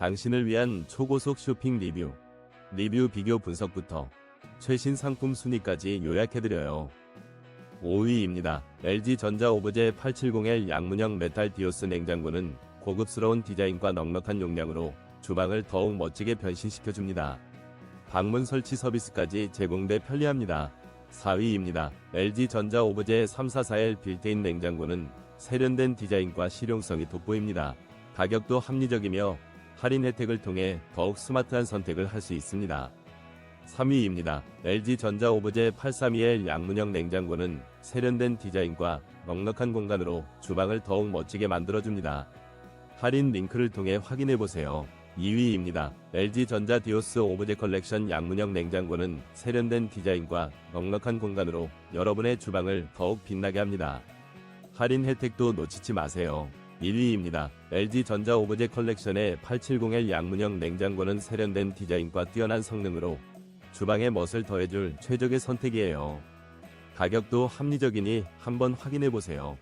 당신을 위한 초고속 쇼핑 리뷰, 리뷰 비교 분석부터 최신 상품 순위까지 요약해드려요. 5위입니다. LG전자 오브제 870L 양문형 메탈 디오스 냉장고는 고급스러운 디자인과 넉넉한 용량으로 주방을 더욱 멋지게 변신시켜줍니다. 방문 설치 서비스까지 제공돼 편리합니다. 4위입니다. LG전자 오브제 344L 빌트인 냉장고는 세련된 디자인과 실용성이 돋보입니다. 가격도 합리적이며 할인 혜택을 통해 더욱 스마트한 선택을 할 수 있습니다. 3위입니다. LG전자 오브제 832L 양문형 냉장고는 세련된 디자인과 넉넉한 공간으로 주방을 더욱 멋지게 만들어줍니다. 할인 링크를 통해 확인해보세요. 2위입니다. LG전자 디오스 오브제 컬렉션 양문형 냉장고는 세련된 디자인과 넉넉한 공간으로 여러분의 주방을 더욱 빛나게 합니다. 할인 혜택도 놓치지 마세요. 1위입니다. LG전자 오브제 컬렉션의 870L 양문형 냉장고는 세련된 디자인과 뛰어난 성능으로 주방의 멋을 더해줄 최적의 선택이에요. 가격도 합리적이니 한번 확인해보세요.